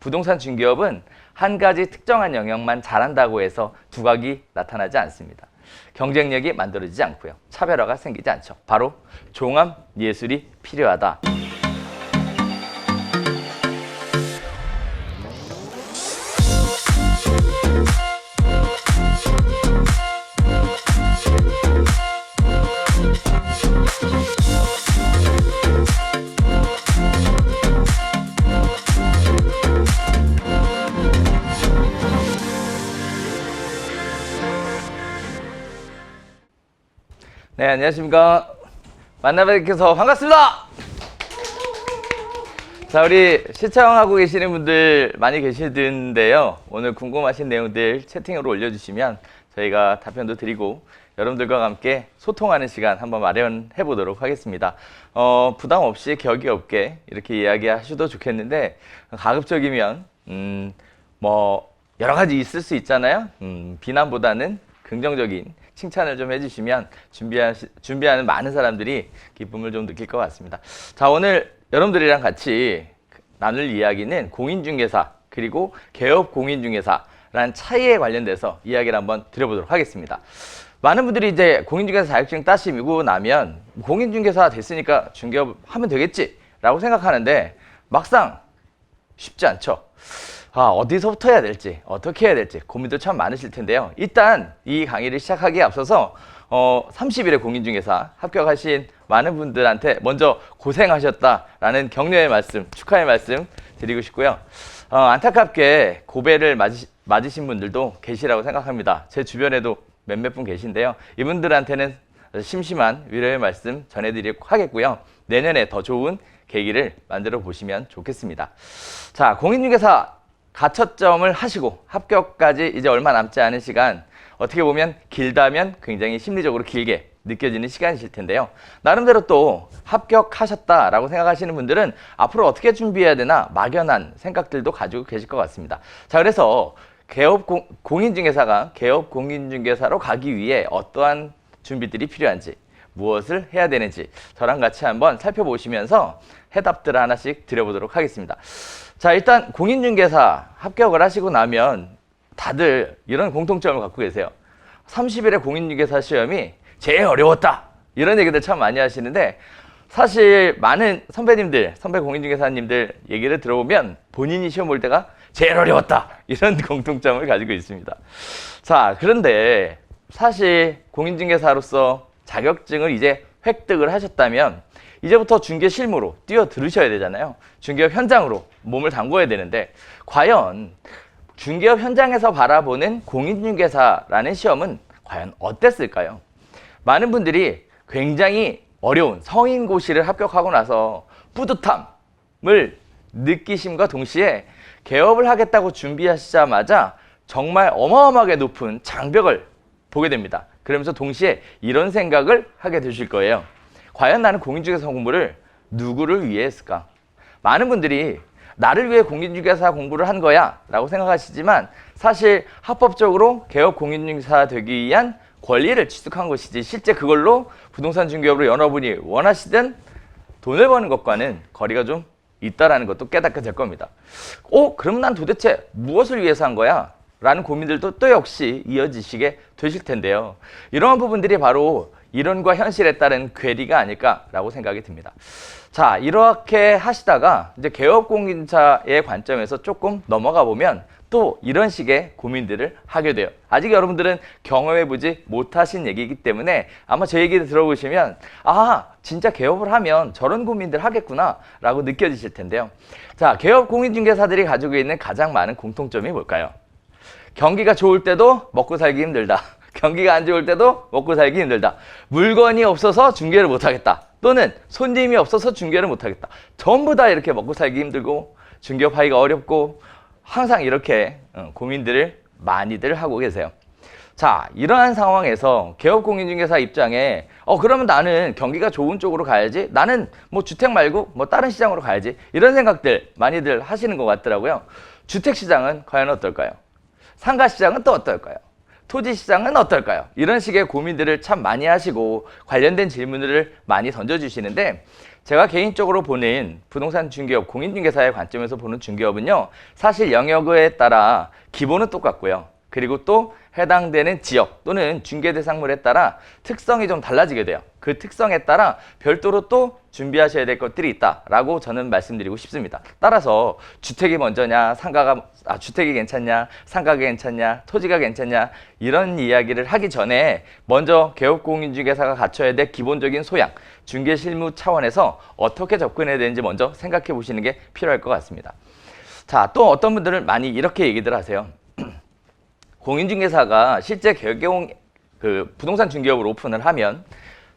부동산 중개업은 한 가지 특정한 영역만 잘한다고 해서 두각이 나타나지 않습니다. 경쟁력이 만들어지지 않고요. 차별화가 생기지 않죠. 바로 종합 예술이 필요하다. 네, 안녕하십니까. 만나뵙게서 반갑습니다. 자, 우리 시청하고 계시는 분들 많이 계시던데요. 오늘 궁금하신 내용들 채팅으로 올려주시면 저희가 답변도 드리고 여러분들과 함께 소통하는 시간 한번 마련해 보도록 하겠습니다. 어, 부담 없이 격이 없게 이렇게 이야기하셔도 좋겠는데 가급적이면 음, 뭐 여러 가지 있을 수 있잖아요. 음, 비난보다는 긍정적인 칭찬을 좀 해주시면 준비하 준비하는 많은 사람들이 기쁨을 좀 느낄 것 같습니다. 자, 오늘 여러분들이랑 같이 나눌 이야기는 공인중개사 그리고 개업 공인중개사라는 차이에 관련돼서 이야기를 한번 드려보도록 하겠습니다. 많은 분들이 이제 공인중개사 자격증 따시고 나면 공인중개사 됐으니까 중개업 하면 되겠지라고 생각하는데 막상 쉽지 않죠. 아, 어디서부터 해야 될지, 어떻게 해야 될지 고민도 참 많으실 텐데요. 일단 이 강의를 시작하기에 앞서서 어, 30일의 공인중개사 합격하신 많은 분들한테 먼저 고생하셨다라는 격려의 말씀, 축하의 말씀 드리고 싶고요. 어, 안타깝게 고배를 맞으시, 맞으신 분들도 계시라고 생각합니다. 제 주변에도 몇몇 분 계신데요. 이분들한테는 심심한 위로의 말씀 전해드리고 하겠고요. 내년에 더 좋은 계기를 만들어 보시면 좋겠습니다. 자, 공인중개사 가처점을 하시고 합격까지 이제 얼마 남지 않은 시간 어떻게 보면 길다면 굉장히 심리적으로 길게 느껴지는 시간이실 텐데요. 나름대로 또 합격하셨다라고 생각하시는 분들은 앞으로 어떻게 준비해야 되나 막연한 생각들도 가지고 계실 것 같습니다. 자, 그래서 개업 공, 공인중개사가 개업 공인중개사로 가기 위해 어떠한 준비들이 필요한지 무엇을 해야 되는지 저랑 같이 한번 살펴보시면서 해답들을 하나씩 드려보도록 하겠습니다. 자, 일단 공인중개사 합격을 하시고 나면 다들 이런 공통점을 갖고 계세요. 30일의 공인중개사 시험이 제일 어려웠다. 이런 얘기들 참 많이 하시는데 사실 많은 선배님들, 선배 공인중개사님들 얘기를 들어보면 본인이 시험 볼 때가 제일 어려웠다. 이런 공통점을 가지고 있습니다. 자, 그런데 사실 공인중개사로서 자격증을 이제 획득을 하셨다면 이제부터 중개 실무로 뛰어 들으셔야 되잖아요. 중개업 현장으로 몸을 담궈야 되는데 과연 중개업 현장에서 바라보는 공인중개사라는 시험은 과연 어땠을까요? 많은 분들이 굉장히 어려운 성인고시를 합격하고 나서 뿌듯함을 느끼심과 동시에 개업을 하겠다고 준비하시자마자 정말 어마어마하게 높은 장벽을 보게 됩니다. 그러면서 동시에 이런 생각을 하게 되실 거예요. 과연 나는 공인중개사 공부를 누구를 위해 했을까? 많은 분들이 나를 위해 공인중개사 공부를 한 거야 라고 생각하시지만 사실 합법적으로 개업 공인중개사 되기 위한 권리를 취득한 것이지 실제 그걸로 부동산 중개업으로 여러분이 원하시든 돈을 버는 것과는 거리가 좀 있다라는 것도 깨닫게 될 겁니다. 어? 그럼 난 도대체 무엇을 위해서 한 거야? 라는 고민들도 또 역시 이어지시게 되실 텐데요. 이러한 부분들이 바로 이론과 현실에 따른 괴리가 아닐까라고 생각이 듭니다. 자, 이렇게 하시다가 이제 개업공인자의 관점에서 조금 넘어가 보면 또 이런 식의 고민들을 하게 돼요. 아직 여러분들은 경험해보지 못하신 얘기이기 때문에 아마 제 얘기를 들어보시면 아, 진짜 개업을 하면 저런 고민들 하겠구나 라고 느껴지실 텐데요. 자, 개업 공인중개사들이 가지고 있는 가장 많은 공통점이 뭘까요? 경기가 좋을 때도 먹고 살기 힘들다. 경기가 안 좋을 때도 먹고 살기 힘들다. 물건이 없어서 중개를 못 하겠다. 또는 손님이 없어서 중개를 못 하겠다. 전부 다 이렇게 먹고 살기 힘들고 중개업 하기가 어렵고 항상 이렇게 어, 고민들을 많이들 하고 계세요. 자, 이러한 상황에서 개업공인중개사 입장에 어 그러면 나는 경기가 좋은 쪽으로 가야지. 나는 뭐 주택 말고 뭐 다른 시장으로 가야지. 이런 생각들 많이들 하시는 것 같더라고요. 주택 시장은 과연 어떨까요? 상가 시장은 또 어떨까요? 토지 시장은 어떨까요? 이런 식의 고민들을 참 많이 하시고 관련된 질문들을 많이 던져주시는데 제가 개인적으로 보는 부동산 중개업, 공인중개사의 관점에서 보는 중개업은요, 사실 영역에 따라 기본은 똑같고요. 그리고 또 해당되는 지역 또는 중개 대상물에 따라 특성이 좀 달라지게 돼요. 그 특성에 따라 별도로 또 준비하셔야 될 것들이 있다라고 저는 말씀드리고 싶습니다. 따라서 주택이 먼저냐, 상가가 아, 주택이 괜찮냐, 상가가 괜찮냐, 토지가 괜찮냐 이런 이야기를 하기 전에 먼저 개업공인중개사가 갖춰야 될 기본적인 소양, 중개 실무 차원에서 어떻게 접근해야 되는지 먼저 생각해 보시는 게 필요할 것 같습니다. 자, 또 어떤 분들은 많이 이렇게 얘기들 하세요. 공인중개사가 실제 개공 그 부동산 중개업을 오픈을 하면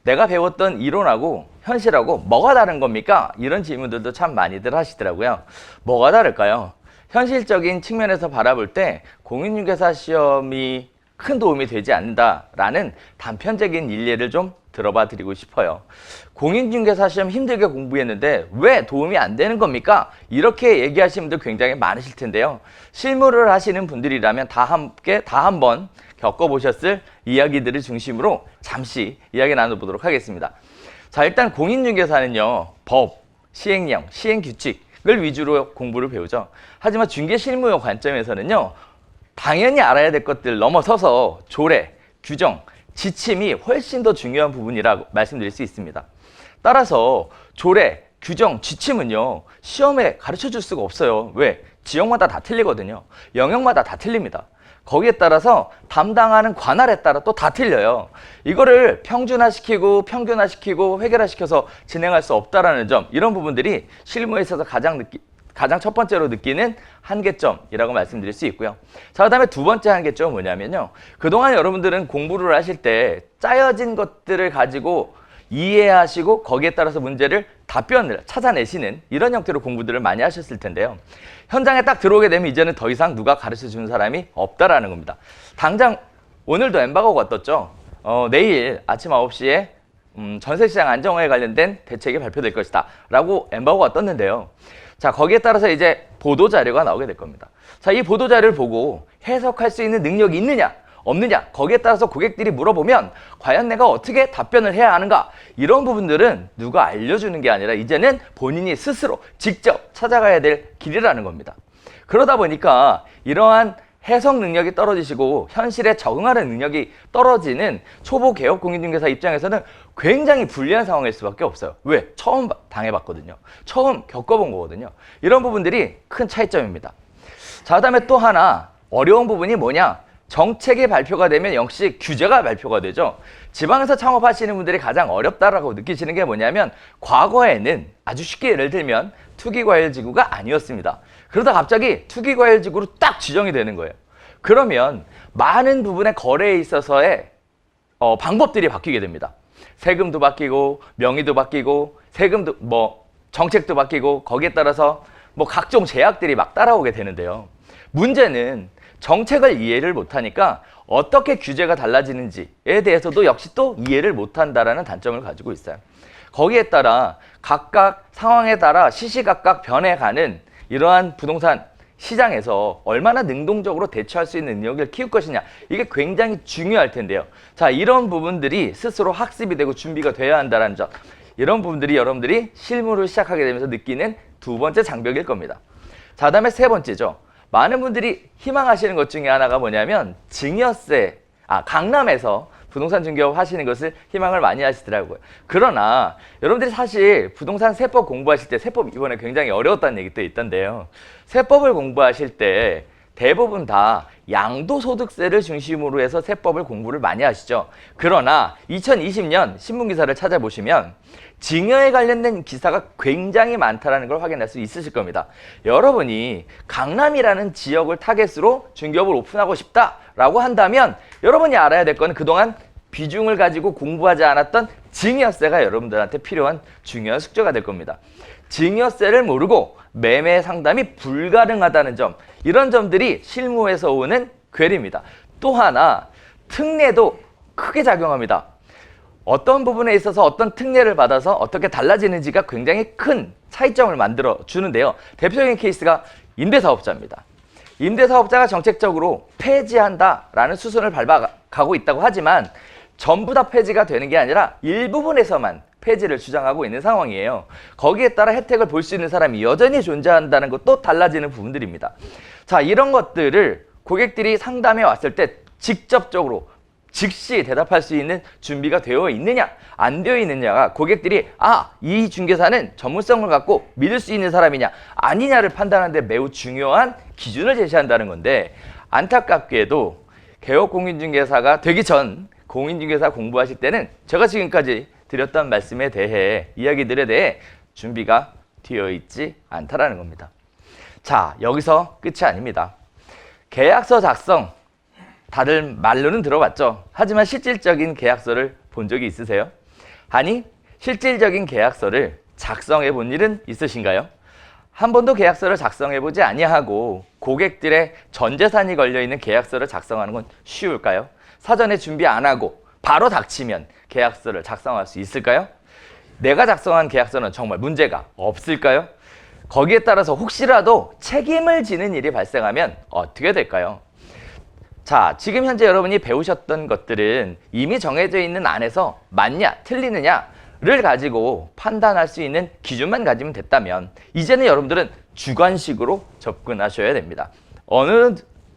내가 배웠던 이론하고 현실하고 뭐가 다른 겁니까? 이런 질문들도 참 많이들 하시더라고요. 뭐가 다를까요? 현실적인 측면에서 바라볼 때 공인중개사 시험이 큰 도움이 되지 않는다라는 단편적인 일례를 좀 들어봐 드리고 싶어요. 공인중개사 시험 힘들게 공부했는데 왜 도움이 안 되는 겁니까? 이렇게 얘기하시는 분들 굉장히 많으실 텐데요. 실무를 하시는 분들이라면 다 함께 다 한번 겪어보셨을 이야기들을 중심으로 잠시 이야기 나눠보도록 하겠습니다. 자, 일단 공인중개사는요, 법, 시행령, 시행규칙을 위주로 공부를 배우죠. 하지만 중개 실무의 관점에서는요, 당연히 알아야 될 것들 넘어서서 조례, 규정, 지침이 훨씬 더 중요한 부분이라고 말씀드릴 수 있습니다. 따라서 조례, 규정, 지침은요, 시험에 가르쳐 줄 수가 없어요. 왜? 지역마다 다 틀리거든요. 영역마다 다 틀립니다. 거기에 따라서 담당하는 관할에 따라 또 다 틀려요. 이거를 평준화시키고 평균화시키고 획일화시켜서 진행할 수 없다라는 점, 이런 부분들이 실무에 있어서 가장 느끼, 가장 첫 번째로 느끼는 한계점이라고 말씀드릴 수 있고요. 자, 그 다음에 두 번째 한계점은 뭐냐면요. 그동안 여러분들은 공부를 하실 때 짜여진 것들을 가지고 이해하시고 거기에 따라서 문제를 답변을 찾아내시는 이런 형태로 공부들을 많이 하셨을 텐데요. 현장에 딱 들어오게 되면 이제는 더 이상 누가 가르쳐 주는 사람이 없다라는 겁니다. 당장 오늘도 엠바고가 떴죠. 어, 내일 아침 9시에 음, 전세시장 안정화에 관련된 대책이 발표될 것이다. 라고 엠바고가 떴는데요. 자, 거기에 따라서 이제 보도 자료가 나오게 될 겁니다. 자, 이 보도 자료를 보고 해석할 수 있는 능력이 있느냐, 없느냐, 거기에 따라서 고객들이 물어보면 과연 내가 어떻게 답변을 해야 하는가, 이런 부분들은 누가 알려주는 게 아니라 이제는 본인이 스스로 직접 찾아가야 될 길이라는 겁니다. 그러다 보니까 이러한 해석 능력이 떨어지시고 현실에 적응하는 능력이 떨어지는 초보 개업 공인중개사 입장에서는 굉장히 불리한 상황일 수밖에 없어요. 왜? 처음 바- 당해봤거든요. 처음 겪어본 거거든요. 이런 부분들이 큰 차이점입니다. 자, 그다음에 또 하나 어려운 부분이 뭐냐? 정책이 발표가 되면 역시 규제가 발표가 되죠. 지방에서 창업하시는 분들이 가장 어렵다라고 느끼시는 게 뭐냐면 과거에는 아주 쉽게 예를 들면 투기과열지구가 아니었습니다. 그러다 갑자기 투기과열지구로 딱 지정이 되는 거예요. 그러면 많은 부분의 거래에 있어서의 어, 방법들이 바뀌게 됩니다. 세금도 바뀌고 명의도 바뀌고 세금도 뭐 정책도 바뀌고 거기에 따라서 뭐 각종 제약들이 막 따라오게 되는데요. 문제는 정책을 이해를 못하니까 어떻게 규제가 달라지는지에 대해서도 역시 또 이해를 못한다라는 단점을 가지고 있어요. 거기에 따라 각각 상황에 따라 시시각각 변해가는 이러한 부동산 시장에서 얼마나 능동적으로 대처할 수 있는 능력을 키울 것이냐 이게 굉장히 중요할 텐데요. 자 이런 부분들이 스스로 학습이 되고 준비가 되어야 한다는 점 이런 부분들이 여러분들이 실무를 시작하게 되면서 느끼는 두 번째 장벽일 겁니다. 자 그다음에 세 번째죠. 많은 분들이 희망하시는 것 중에 하나가 뭐냐면 증여세 아 강남에서 부동산 중개업 하시는 것을 희망을 많이 하시더라고요. 그러나 여러분들이 사실 부동산 세법 공부하실 때 세법 이번에 굉장히 어려웠다는 얘기 도 있던데요. 세법을 공부하실 때 대부분 다 양도소득세를 중심으로 해서 세법을 공부를 많이 하시죠. 그러나 2020년 신문 기사를 찾아보시면 증여에 관련된 기사가 굉장히 많다라는 걸 확인할 수 있으실 겁니다. 여러분이 강남이라는 지역을 타겟으로 중개업을 오픈하고 싶다라고 한다면 여러분이 알아야 될 거는 그동안 비중을 가지고 공부하지 않았던 증여세가 여러분들한테 필요한 중요한 숙제가 될 겁니다. 증여세를 모르고 매매 상담이 불가능하다는 점 이런 점들이 실무에서 오는 괴리입니다. 또 하나 특례도 크게 작용합니다. 어떤 부분에 있어서 어떤 특례를 받아서 어떻게 달라지는지가 굉장히 큰 차이점을 만들어 주는데요. 대표적인 케이스가 임대사업자입니다. 임대사업자가 정책적으로 폐지한다라는 수순을 밟아가고 있다고 하지만 전부 다 폐지가 되는 게 아니라 일부분에서만 폐지를 주장하고 있는 상황이에요. 거기에 따라 혜택을 볼 수 있는 사람이 여전히 존재한다는 것도 달라지는 부분들입니다. 자, 이런 것들을 고객들이 상담해 왔을 때 직접적으로 즉시 대답할 수 있는 준비가 되어 있느냐 안 되어 있느냐가 고객들이 아 이 중개사는 전문성을 갖고 믿을 수 있는 사람이냐 아니냐를 판단하는데 매우 중요한 기준을 제시한다는 건데 안타깝게도 개업 공인중개사가 되기 전 공인중개사 공부하실 때는 제가 지금까지 드렸던 말씀에 대해 이야기들에 대해 준비가 되어 있지 않다라는 겁니다. 자 여기서 끝이 아닙니다. 계약서 작성 다들 말로는 들어봤죠. 하지만 실질적인 계약서를 본 적이 있으세요? 아니, 실질적인 계약서를 작성해 본 일은 있으신가요? 한 번도 계약서를 작성해 보지 아니하고 고객들의 전 재산이 걸려 있는 계약서를 작성하는 건 쉬울까요? 사전에 준비 안 하고 바로 닥치면 계약서를 작성할 수 있을까요? 내가 작성한 계약서는 정말 문제가 없을까요? 거기에 따라서 혹시라도 책임을 지는 일이 발생하면 어떻게 될까요? 자, 지금 현재 여러분이 배우셨던 것들은 이미 정해져 있는 안에서 맞냐, 틀리느냐를 가지고 판단할 수 있는 기준만 가지면 됐다면 이제는 여러분들은 주관식으로 접근하셔야 됩니다. 어느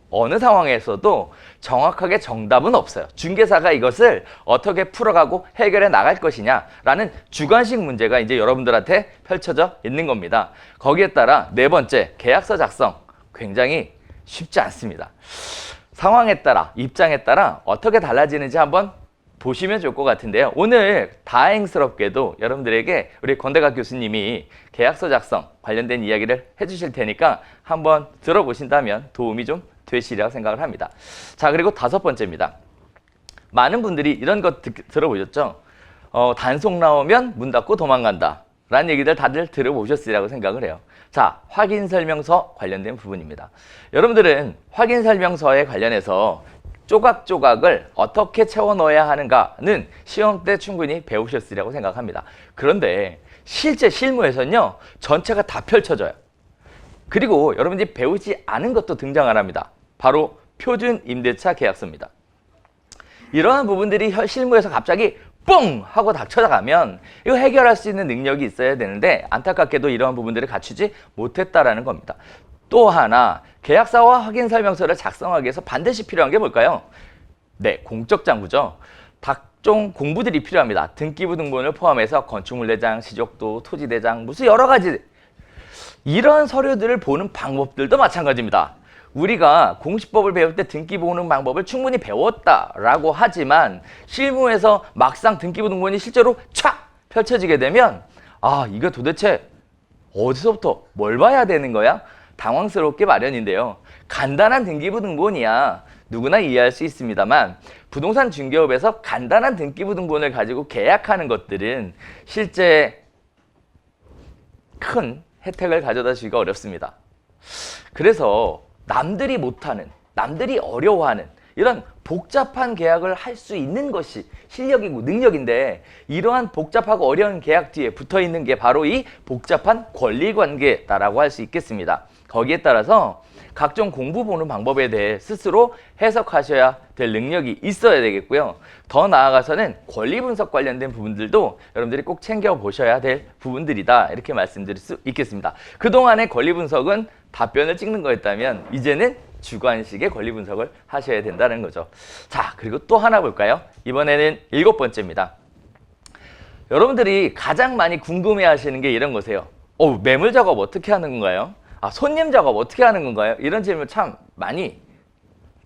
어느 상황에서도 정확하게 정답은 없어요. 중개사가 이것을 어떻게 풀어가고 해결해 나갈 것이냐라는 주관식 문제가 이제 여러분들한테 펼쳐져 있는 겁니다. 거기에 따라 네 번째 계약서 작성 굉장히 쉽지 않습니다. 상황에 따라 입장에 따라 어떻게 달라지는지 한번 보시면 좋을 것 같은데요. 오늘 다행스럽게도 여러분들에게 우리 권대각 교수님이 계약서 작성 관련된 이야기를 해주실 테니까 한번 들어보신다면 도움이 좀 되시리라고 생각을 합니다. 자 그리고 다섯 번째입니다. 많은 분들이 이런 것 듣- 들어보셨죠? 어, 단속 나오면 문 닫고 도망간다. 라는 얘기들 다들 들어보셨으리라고 생각을 해요. 자, 확인 설명서 관련된 부분입니다. 여러분들은 확인 설명서에 관련해서 조각조각을 어떻게 채워 넣어야 하는가는 시험 때 충분히 배우셨으리라고 생각합니다. 그런데 실제 실무에서는요, 전체가 다 펼쳐져요. 그리고 여러분들이 배우지 않은 것도 등장을 합니다. 바로 표준 임대차 계약서입니다. 이러한 부분들이 현- 실무에서 갑자기 뽕 하고 닥쳐가면 이거 해결할 수 있는 능력이 있어야 되는데 안타깝게도 이러한 부분들을 갖추지 못했다라는 겁니다. 또 하나 계약서와 확인 설명서를 작성하기 위해서 반드시 필요한 게 뭘까요? 네, 공적 장부죠. 각종 공부들이 필요합니다. 등기부 등본을 포함해서 건축물 대장, 시족도, 토지 대장, 무슨 여러 가지 이런 서류들을 보는 방법들도 마찬가지입니다. 우리가 공시법을 배울 때 등기부 보는 방법을 충분히 배웠다라고 하지만 실무에서 막상 등기부 등본이 실제로 촥 펼쳐지게 되면 아 이거 도대체 어디서부터 뭘 봐야 되는 거야? 당황스럽게 마련인데요. 간단한 등기부 등본이야 누구나 이해할 수 있습니다만 부동산 중개업에서 간단한 등기부 등본을 가지고 계약하는 것들은 실제 큰 혜택을 가져다 주기가 어렵습니다. 그래서 남들이 못하는, 남들이 어려워하는 이런 복잡한 계약을 할 수 있는 것이 실력이고 능력인데 이러한 복잡하고 어려운 계약 뒤에 붙어 있는 게 바로 이 복잡한 권리 관계다라고 할 수 있겠습니다. 거기에 따라서 각종 공부 보는 방법에 대해 스스로 해석하셔야 될 능력이 있어야 되겠고요. 더 나아가서는 권리 분석 관련된 부분들도 여러분들이 꼭 챙겨 보셔야 될 부분들이다. 이렇게 말씀드릴 수 있겠습니다. 그동안의 권리 분석은 답변을 찍는 거였다면 이제는 주관식의 권리 분석을 하셔야 된다는 거죠. 자, 그리고 또 하나 볼까요? 이번에는 일곱 번째입니다. 여러분들이 가장 많이 궁금해 하시는 게 이런 거세요. 어, 매물 작업 어떻게 하는 건가요? 아, 손님 작업 어떻게 하는 건가요? 이런 질문 참 많이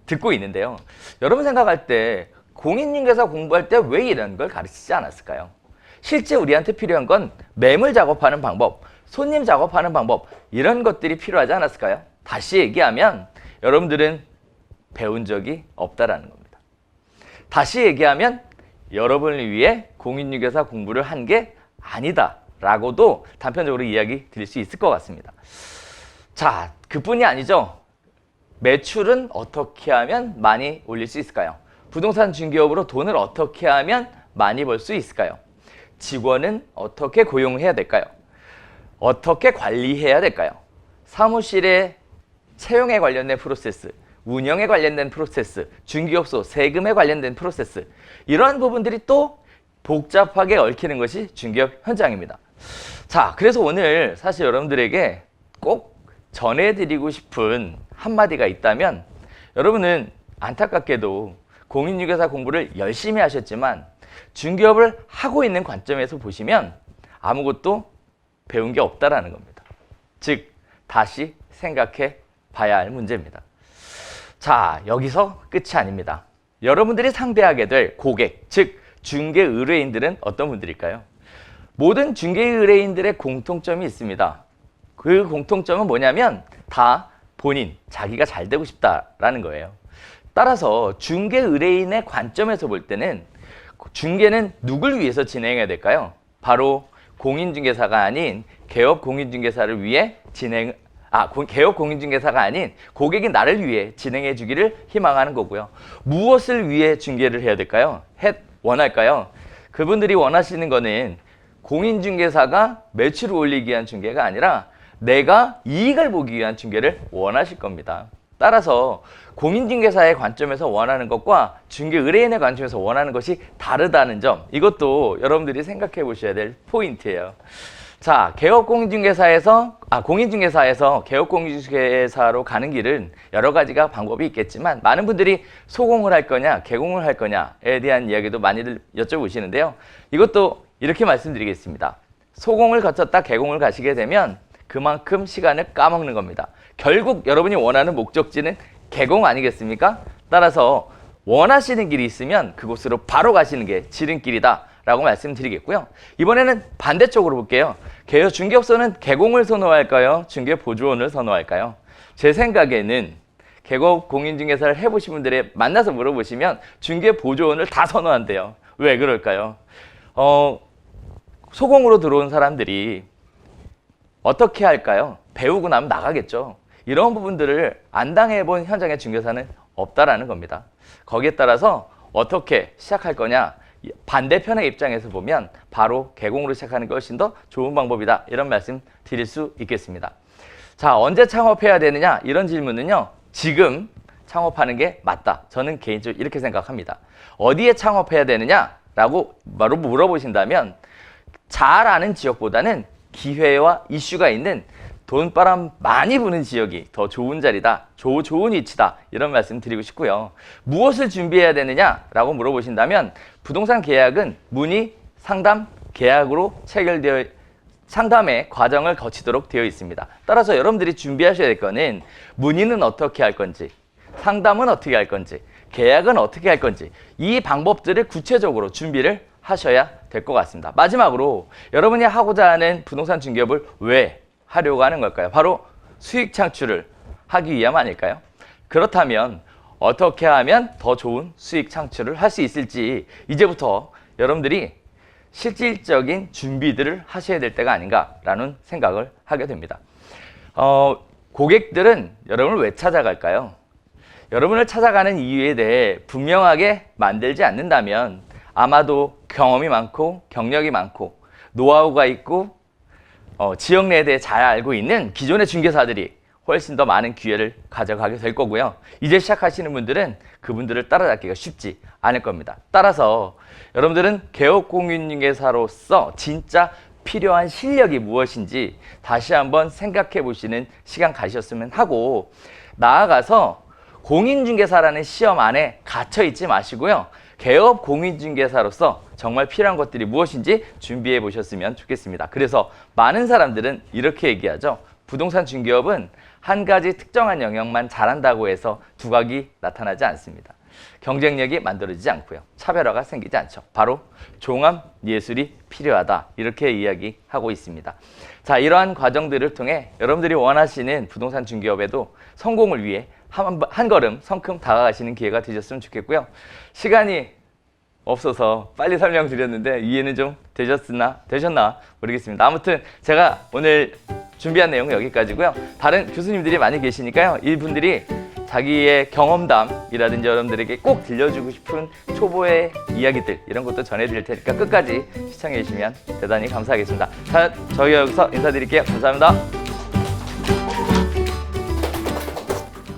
듣고 있는데요. 여러분 생각할 때 공인중개사 공부할 때 왜 이런 걸 가르치지 않았을까요? 실제 우리한테 필요한 건 매물 작업하는 방법, 손님 작업하는 방법 이런 것들이 필요하지 않았을까요? 다시 얘기하면 여러분들은 배운 적이 없다라는 겁니다. 다시 얘기하면 여러분을 위해 공인중개사 공부를 한 게 아니다라고도 단편적으로 이야기 드릴 수 있을 것 같습니다. 자, 그뿐이 아니죠. 매출은 어떻게 하면 많이 올릴 수 있을까요? 부동산 중개업으로 돈을 어떻게 하면 많이 벌 수 있을까요? 직원은 어떻게 고용해야 될까요? 어떻게 관리해야 될까요? 사무실의 채용에 관련된 프로세스, 운영에 관련된 프로세스, 중개업소 세금에 관련된 프로세스 이러한 부분들이 또 복잡하게 얽히는 것이 중개업 현장입니다. 자, 그래서 오늘 사실 여러분들에게 꼭 전해드리고 싶은 한마디가 있다면 여러분은 안타깝게도 공인중개사 공부를 열심히 하셨지만 중개업을 하고 있는 관점에서 보시면 아무것도 배운 게 없다라는 겁니다. 즉, 다시 생각해 봐야 할 문제입니다. 자, 여기서 끝이 아닙니다. 여러분들이 상대하게 될 고객, 즉 중개 의뢰인들은 어떤 분들일까요? 모든 중개 의뢰인들의 공통점이 있습니다. 그 공통점은 뭐냐면 다 본인, 자기가 잘 되고 싶다라는 거예요. 따라서 중개 의뢰인의 관점에서 볼 때는 중개는 누굴 위해서 진행해야 될까요? 바로 공인중개사가 아닌 개업 공인중개사를 위해 진행 아 고- 개업 공인중개사가 아닌 고객이 나를 위해 진행해 주기를 희망하는 거고요. 무엇을 위해 중개를 해야 될까요? 해 원할까요? 그분들이 원하시는 거는 공인중개사가 매출을 올리기 위한 중개가 아니라 내가 이익을 보기 위한 중개를 원하실 겁니다. 따라서 공인중개사의 관점에서 원하는 것과 중개 의뢰인의 관점에서 원하는 것이 다르다는 점 이것도 여러분들이 생각해 보셔야 될 포인트예요. 자, 개업 공인중개사에서 아 공인중개사에서 개업 공인중개사로 가는 길은 여러 가지가 방법이 있겠지만 많은 분들이 소공을 할 거냐, 개공을 할 거냐에 대한 이야기도 많이들 여쭤보시는데요. 이것도 이렇게 말씀드리겠습니다. 소공을 거쳤다 개공을 가시게 되면 그만큼 시간을 까먹는 겁니다. 결국 여러분이 원하는 목적지는 개공 아니겠습니까? 따라서 원하시는 길이 있으면 그곳으로 바로 가시는 게 지름길이다. 라고 말씀드리겠고요. 이번에는 반대쪽으로 볼게요. 개요 중개업소는 개공을 선호할까요? 중개 보조원을 선호할까요? 제 생각에는 개업 공인중개사를 해보신 분들의 만나서 물어보시면 중개 보조원을 다 선호한대요. 왜 그럴까요? 어, 소공으로 들어온 사람들이 어떻게 할까요? 배우고 나면 나가겠죠. 이런 부분들을 안 당해본 현장의 중개사는 없다라는 겁니다. 거기에 따라서 어떻게 시작할 거냐? 반대편의 입장에서 보면 바로 개공으로 시작하는 게 훨씬 더 좋은 방법이다. 이런 말씀 드릴 수 있겠습니다. 자, 언제 창업해야 되느냐? 이런 질문은요. 지금 창업하는 게 맞다. 저는 개인적으로 이렇게 생각합니다. 어디에 창업해야 되느냐? 라고 바로 물어보신다면 잘 아는 지역보다는 기회와 이슈가 있는 돈바람 많이 부는 지역이 더 좋은 자리다, 조, 좋은 위치다 이런 말씀 드리고 싶고요. 무엇을 준비해야 되느냐라고 물어보신다면 부동산 계약은 문의, 상담, 계약으로 체결되어 상담의 과정을 거치도록 되어 있습니다. 따라서 여러분들이 준비하셔야 될 거는 문의는 어떻게 할 건지, 상담은 어떻게 할 건지, 계약은 어떻게 할 건지 이 방법들을 구체적으로 준비를 하셔야 될 것 같습니다. 마지막으로 여러분이 하고자 하는 부동산 중개업을 왜 하려고 하는 걸까요? 바로 수익 창출을 하기 위함 아닐까요? 그렇다면 어떻게 하면 더 좋은 수익 창출을 할 수 있을지 이제부터 여러분들이 실질적인 준비들을 하셔야 될 때가 아닌가라는 생각을 하게 됩니다. 어, 고객들은 여러분을 왜 찾아갈까요? 여러분을 찾아가는 이유에 대해 분명하게 만들지 않는다면 아마도 경험이 많고 경력이 많고 노하우가 있고 어, 지역 내에 대해 잘 알고 있는 기존의 중개사들이 훨씬 더 많은 기회를 가져가게 될 거고요. 이제 시작하시는 분들은 그분들을 따라잡기가 쉽지 않을 겁니다. 따라서 여러분들은 개업 공인중개사로서 진짜 필요한 실력이 무엇인지 다시 한번 생각해 보시는 시간 가셨으면 하고 나아가서 공인중개사라는 시험 안에 갇혀 있지 마시고요. 개업 공인중개사로서 정말 필요한 것들이 무엇인지 준비해 보셨으면 좋겠습니다. 그래서 많은 사람들은 이렇게 얘기하죠. 부동산 중개업은 한 가지 특정한 영역만 잘한다고 해서 두각이 나타나지 않습니다. 경쟁력이 만들어지지 않고요. 차별화가 생기지 않죠. 바로 종합 예술이 필요하다. 이렇게 이야기하고 있습니다. 자, 이러한 과정들을 통해 여러분들이 원하시는 부동산 중개업에도 성공을 위해 한, 한 걸음 성큼 다가가시는 기회가 되셨으면 좋겠고요. 시간이 없어서 빨리 설명드렸는데 이해는 좀 되셨나 되셨나 모르겠습니다. 아무튼 제가 오늘 준비한 내용은 여기까지고요. 다른 교수님들이 많이 계시니까요. 이분들이 자기의 경험담이라든지 여러분들에게 꼭 들려주고 싶은 초보의 이야기들 이런 것도 전해드릴 테니까 끝까지 시청해 주시면 대단히 감사하겠습니다. 자, 저희 여기서 인사드릴게요. 감사합니다.